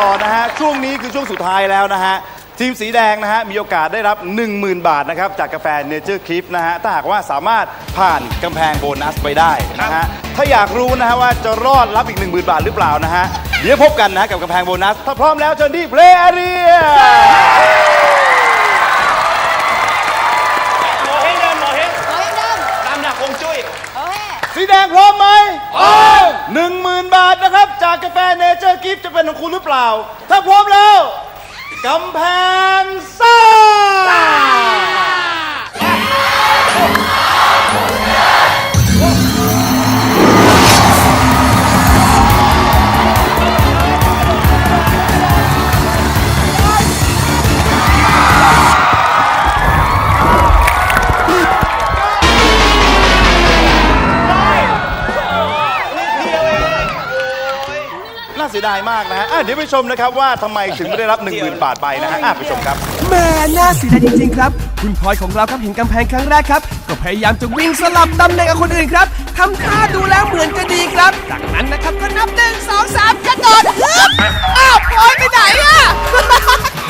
ต่อนะฮะ ช่วงนี้คือช่วงสุดท้ายแล้วนะฮะ ทีมสีแดงนะฮะ มีโอกาสได้รับ 10,000 บาทนะครับ จากกาแฟเนเจอร์คลิปนะฮะ ถ้าหากว่าสามารถผ่านกำแพงโบนัสไปได้นะฮะ ถ้าอยากรู้นะฮะว่าจะรอดรับอีก 10,000 บาทหรือเปล่านะฮะ เดี๋ยวพบกันนะฮะกับกำแพงโบนัส ถ้าพร้อมแล้วเชิญที่เพลย์แอเรีย หมอเฮงเดินหมอเฮง เอาให้เดิม ตามหลักฮวงจุ้ย เอาให้ สีแดงพร้อมไหมพร้อมหนึ่งหมื่นบาทนะครับ จา กกาแฟเนเจอร์กิฟจะเป็นของคุณหรือเปล่า ถ้าพร้อมแล้วกำแพงซ่า เสียดายมากนะฮะอะเดี๋ยวไปชมนะครับว่าทำไมถึงไม่ได้รับ1 0,000บาทไปนะฮะอะไปชมครับแม่น่าเสียดายจริงๆครับ คุณพลอยของเราครับเห็นกำแพงครั้งแรกครับ ก็พยายามจะวิ่งสลับตำแหน่งกับคนอื่นครับทำท่าดูแล้วเหมือนจะดีครับ จากนั้นนะครับก็นับหนึ่งสองสามกระโดดฮึบอ้าวพลอยไปไหนอะ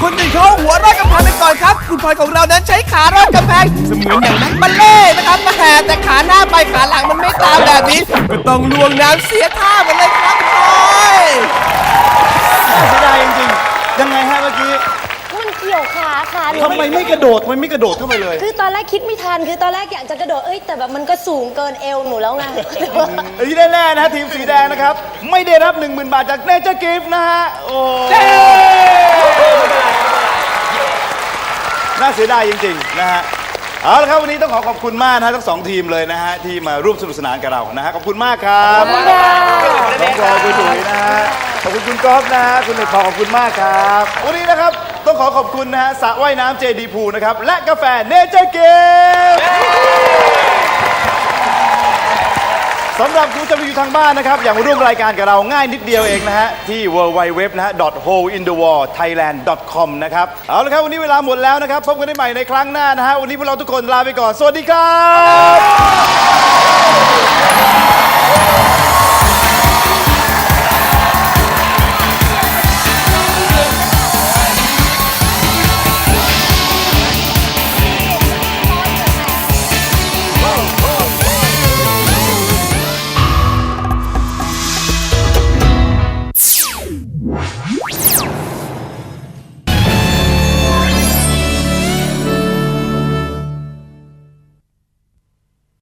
คนอื่นเขาหัวเรอดกำแพงไปก่อนครับ คุณพลอยของเรานั้นใช้ขารอดกำแพงเสมือนอย่างนักบัลเล่ต์นะครับมาแห่แต่ขาหน้าไปขาหลังมันไม่ตามแบบนี้ก็ต้องลวงน้ำเสียท่าหมดเลยครับ นูทำไมไม่กระโดดทำไมไม่กระโดดเข้าไปเลย คือตอนแรกคิดไม่ทัน คือตอนแรกอยากจะกระโดด เอ้ย แต่แบบมันก็สูงเกินเอวหนูแล้วไงที่แน่ๆนะฮะทีมสีแดงนะครับ ไม่ได้รับ 10,000 บาทจากเนเจอร์กิฟนะฮะ โอ้น่าเสียดายจริงๆ นะฮะ เอาละครับวันนี้ต้องขอขอบคุณมากนะฮะทั้งสองทีมเลยนะฮะที่มาร่วมสนุกสนานกับเรานะฮะขอบคุณมากครับน้องพลอยคุณถุยนะฮะขอบคุณคุณก๊อฟนะฮะคุณเอกพอขอบคุณมากครับวันนี้นะครับ ต้องขอขอบคุณนะฮะสระว่ายน้ำเจดีพูนะครับ และกาแฟเนเจอร์เกิฟสำหรับคุณผู้ชมที่อยู่ทางบ้านนะครับ อย่ากมาร่วมรายการกับเราง่ายนิดเดียวเองนะฮะ ที่ w w w holeinthewall.thailand.com นะครับ เอาละครับ วันนี้เวลาหมดแล้วนะครับ พบกันได้ใหม่ในครั้งหน้านะฮะ วันนี้พวกเราทุกคนลาไปก่อน สวัสดีครับ